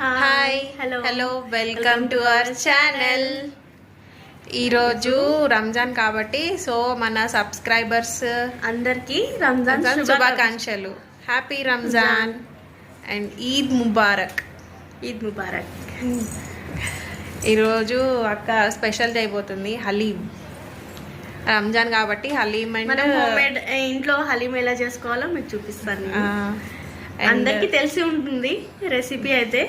Hi hello hello welcome to our channel ఈరోజు రంజాన్ కాబట్టి so మన సబ్స్క్రైబర్స్ అందరికి రంజాన్ శుభాకాంక్షలు. హ్యాపీ రంజాన్ అండ్ ఈద్ ముబారక్ ఈద్ ముబారక్ ఈరోజు అక్క స్పెషల్ చేయబోతుంది హలీం. రంజాన్ కాబట్టి హలీం అండ్ ఇంట్లో హలీం ఎలా చేసుకోవాలో మీకు చూపిస్తాను. అందరికీ తెలిసి ఉంటుంది రెసిపీ అయితే.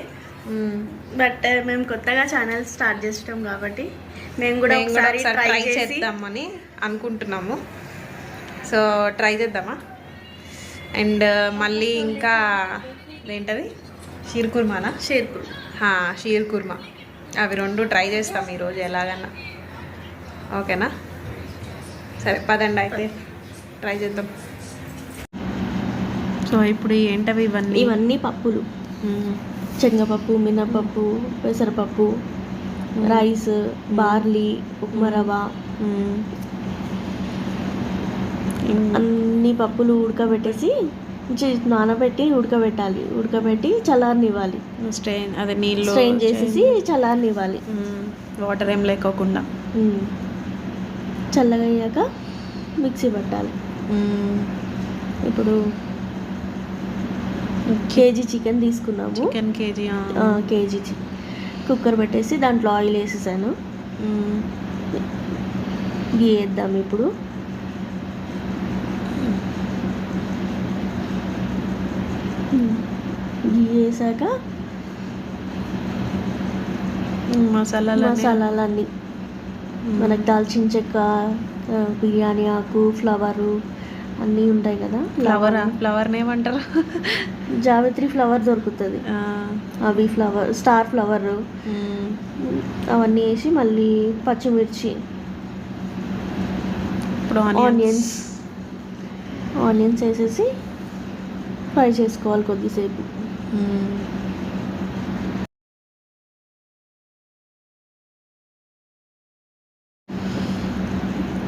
బట్ మేము కొత్తగా ఛానల్ స్టార్ట్ చేస్తాం కాబట్టి మేము కూడా ఒకసారి ట్రై చేసి చేద్దామని అనుకుంటున్నాము. సో ట్రై చేద్దామా? అండ్ మళ్ళీ ఇంకా ఏంటది? షీర్ కుర్మానా? షేర్ కురు హా, షీర్ కుర్మా. అవి రెండు ట్రై చేస్తాం ఈరోజు ఎలాగన్నా. ఓకేనా? సరే పదండి అయితే. ట్రై చేద్దాం. సో ఇప్పుడు ఏంటవి ఇవన్నీ? ఇవన్నీ పప్పులు. శనగపప్పు మినపప్పు పెసరపప్పు రైస్ బార్లీ ఉప్మా రవ్వ అన్ని పప్పులు ఉడకబెట్టేసి నానబెట్టి ఉడకబెట్టాలి ఉడకబెట్టి చల్లారనివ్వాలి స్ట్రెయిన్ అదే నీళ్ళు స్ట్రెయిన్ చేసేసి చల్లారనివ్వాలి. వాటర్ ఏం లేకోకుండా ఉమ్. చల్లగా అయ్యాక మిక్సీ పట్టాలి. ఇప్పుడు కేజీ చికెన్ తీసుకున్నాము. చికెన్ కేజీ కేజీ కుక్కర్ పెట్టేసి దాంట్లో ఆయిల్ వేసేసాను. మ్మ్. గీ వేద్దాం ఇప్పుడు. గీ వేసాక మసాలాలు మసాలాలన్నీ. మనకు దాల్చిన చెక్క బిర్యానీ ఆకు ఫ్లవరు అన్నీ ఉంటాయి కదా. ఫ్లవర్ ఫ్లవర్ ఏమంటారు జావిత్రి ఫ్లవర్ దొరుకుతుంది. అవి ఫ్లవర్ స్టార్ ఫ్లవర్. అవన్నీ వేసి మళ్ళీ పచ్చిమిర్చి. ఇప్పుడు ఆనియన్స్ ఆనియన్స్ ఆనియన్స్ వేసేసి ఫ్రై చేసుకోవాలి కొద్దిసేపు మ్మ్.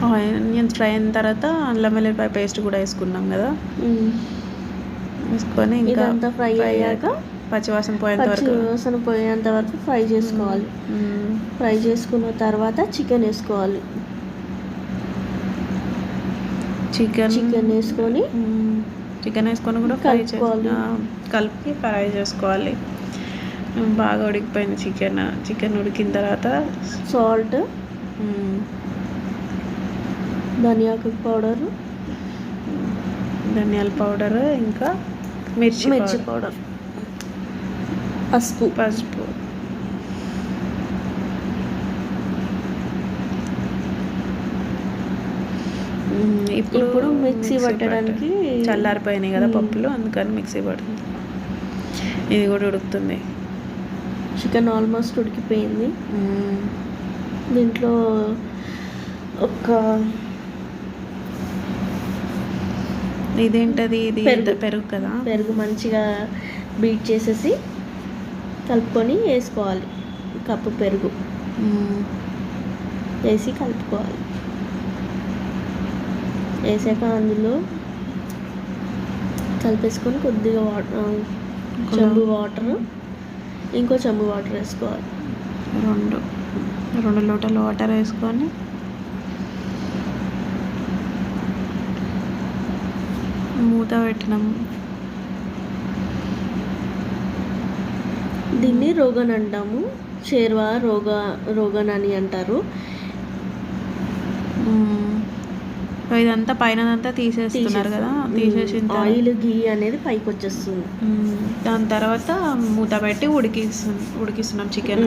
ఆనియన్స్ ఫ్రై అయిన తర్వాత అల్లం వెల్లిపాయ పేస్ట్ కూడా వేసుకున్నాం కదా. వేసుకొని ఇంకా ఫ్రై అయ్యాక పచ్చివాసన పోయేంత వరకు వాసన పోయేంత వరకు ఫ్రై చేసుకోవాలి. ఫ్రై చేసుకున్న తర్వాత చికెన్ వేసుకోవాలి చికెన్ చికెన్ వేసుకొని. చికెన్ వేసుకొని కూడా ఫ్రై కలుపుకోవాలి. చేసి కలిపి ఫ్రై చేసుకోవాలి. బాగా ఉడికిపోయింది చికెన్ చికెన్ ఉడికిన తర్వాత సాల్ట్. ధనియాకు పౌడర్. ధనియాల పౌడర్ ఇంకా మిర్చి మిర్చి పౌడర్. పసుపు. పసుపు. ఇప్పుడు మిక్సీ పట్ట- పట్టడానికి చల్లారిపోయినాయి కదా. పప్పులు అందుకని మిక్సీ పడుతుంది. ఇది కూడా ఉడుకుతుంది. చికెన్ ఆల్మోస్ట్ ఉడికిపోయింది. దీంట్లో ఒక ఇదేంటది? ఇది పెరుగు. పెరుగు కదా? పెరుగు మంచిగా బీట్ చేసేసి కలుపుకొని వేసుకోవాలి. కప్పు పెరుగు. వేసి కలుపుకోవాలి. వేసాక అందులో కలిపేసుకొని కొద్దిగా వాటర్ చెంబు వాటర్ ఇంకో చెంబు వాటర్ వేసుకోవాలి. రెండు. రెండు లోటలు వాటర్ వేసుకొని మూత పెట్టినాం. దీన్ని రోగన్ అంటాము. షేర్వా రోగా రోగన్ అని అంటారు. ఇదంతా పైన తీసేస్తున్నారు కదా తీసేసిన ఆయిల్ గీ అనేది పైకి వచ్చేస్తుంది. దాని తర్వాత మూత పెట్టి ఉడికిస్తున్నాం ఉడికిస్తున్నాం చికెన్.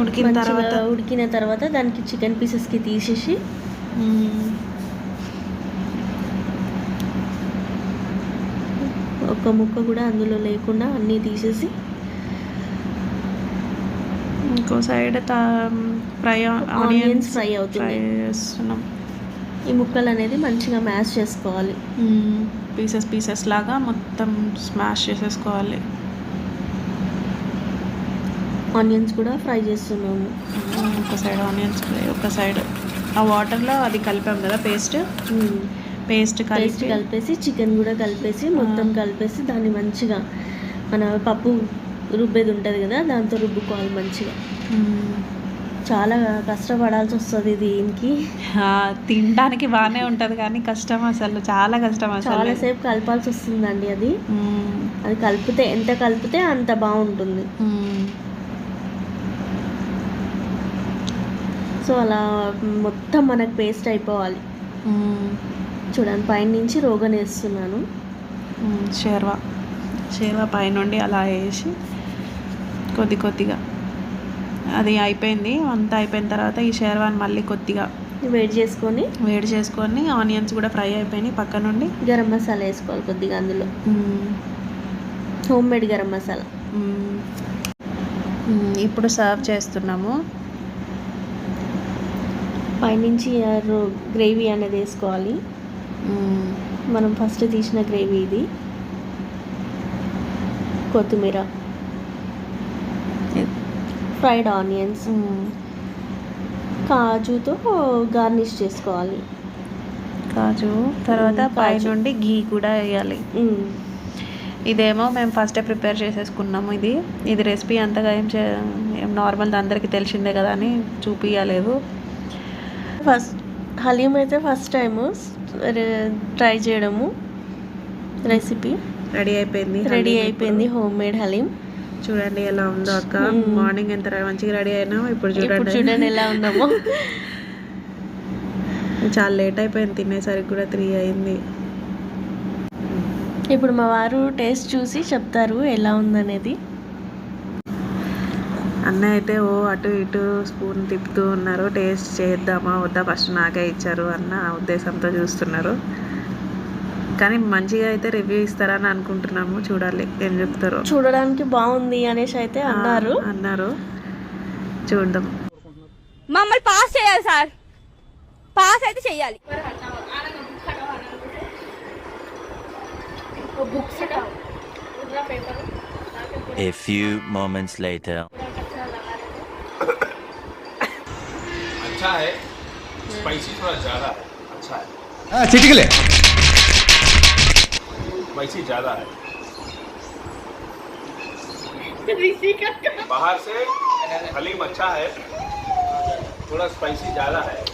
ఉడికిన తర్వాత ఉడికిన తర్వాత దానికి చికెన్ పీసెస్కి తీసేసి ఒక ముక్క కూడా అందులో లేకుండా అన్నీ తీసేసి ఇంకో సైడ్ ఫ్రై ఆనియన్స్ ఫ్రై అవుతుంది. చేస్తున్నాం. ఈ ముక్కలు అనేది మంచిగా మ్యాష్ చేసుకోవాలి. పీసెస్ పీసెస్ లాగా మొత్తం స్మాష్ చేసేసుకోవాలి. ఆనియన్స్ కూడా ఫ్రై చేస్తున్నాము. ఒక సైడ్ ఆనియన్స్ ఫ్రై ఒక సైడ్. ఆ వాటర్లో అది కలిపాం కదా పేస్ట్? పేస్ట్ పేస్ట్ కలిపి కలిపేసి చికెన్ కూడా కలిపేసి మొత్తం. కలిపేసి దాన్ని మంచిగా మన పప్పు రుబ్బేది ఉంటుంది కదా దాంతో రుబ్బుకోవాలి మంచిగా. చాలా కష్టపడాల్సి వస్తుంది దీనికి. తినడానికి బాగానే ఉంటుంది కానీ కష్టం అసలు చాలా కష్టం అసలు. చాలాసేపు కలపాల్సి వస్తుందండి అది. అది కలిపితే ఎంత కలిపితే అంత బాగుంటుంది. సో అలా మొత్తం మనకు పేస్ట్ అయిపోవాలి. చూడండి పైనుంచి రోగన్ వేస్తున్నాను. షేర్వా షేర్వా పైనుండి అలా వేసి కొద్ది కొద్దిగా. అది అయిపోయింది అంతా అయిపోయిన తర్వాత ఈ షేర్వాని మళ్ళీ కొద్దిగా వేడి చేసుకొని వేడి చేసుకొని ఆనియన్స్ కూడా ఫ్రై అయిపోయినాయి పక్క నుండి. గరం మసాలా వేసుకోవాలి కొద్దిగా అందులో. Home made garam masala. ఇప్పుడు సర్వ్ చేస్తున్నాము. పైనుంచి గ్రేవీ అనేది వేసుకోవాలి. మనం ఫస్ట్ తీసిన గ్రేవీ ఇది. కొత్తిమీర. ఫ్రైడ్ ఆనియన్స్ మ్మ్. కాజుతో గార్నిష్ చేసుకోవాలి. కాజు తర్వాత మ్మ్, పై. నుండి గీ కూడా వేయాలి. మ్మ్. ఇదేమో మేము ఫస్టే ప్రిపేర్ చేసేసుకున్నాము ఇది. ఇది రెసిపీ అంతగా ఏం చే నార్మల్ అందరికీ తెలిసిందే కదా అని చూపించలేదు ఫస్ట్ హలీం అయితే ఫస్ట్ టైము ట్రై చేయడము. రెసిపీ రెడీ అయిపోయింది రెడీ అయిపోయింది హోమ్ మేడ్ హలీం. చూడండి ఎలా ఉందో అక్క. మార్నింగ్ ఎంత మంచిగా రెడీ అయినా ఇప్పుడు చూడండి. చూడండి ఎలా ఉన్నామో. చాలా లేట్ అయిపోయింది తినేసరికి కూడా త్రీ అయింది. ఇప్పుడు మా వారు టేస్ట్ చూసి చెప్తారు ఎలా ఉందనేది. అన్న అయితే ఓ అటు ఇటు స్పూన్ తిప్పుతూ ఉన్నారు. టేస్ట్ చేద్దామా వద్దా? ఫస్ట్ నాకే ఇచ్చారు అన్న ఉద్దేశంతో చూస్తున్నారు. కానీ మంచిగా అయితే రివ్యూ ఇస్తారని అనుకుంటున్నాము. చూడాలి ఏం చెప్తారో. చూడడానికి బాగుంది అనేసి అయితే అన్నారు. అన్నారు. చూద్దాం. మమ్మల్ని పాస్ చేయాలి సార్. పాస్ అయితే చెయ్యాలి A few moments later. अच्छा है। स्पाइसी थोड़ा ज़्यादा है। अच्छा है। हाँ सिटी के लिए। स्पाइसी ज़्यादा है। बाहर से हलीम अच्छा है। थोड़ा स्पाइसी ज़्यादा है।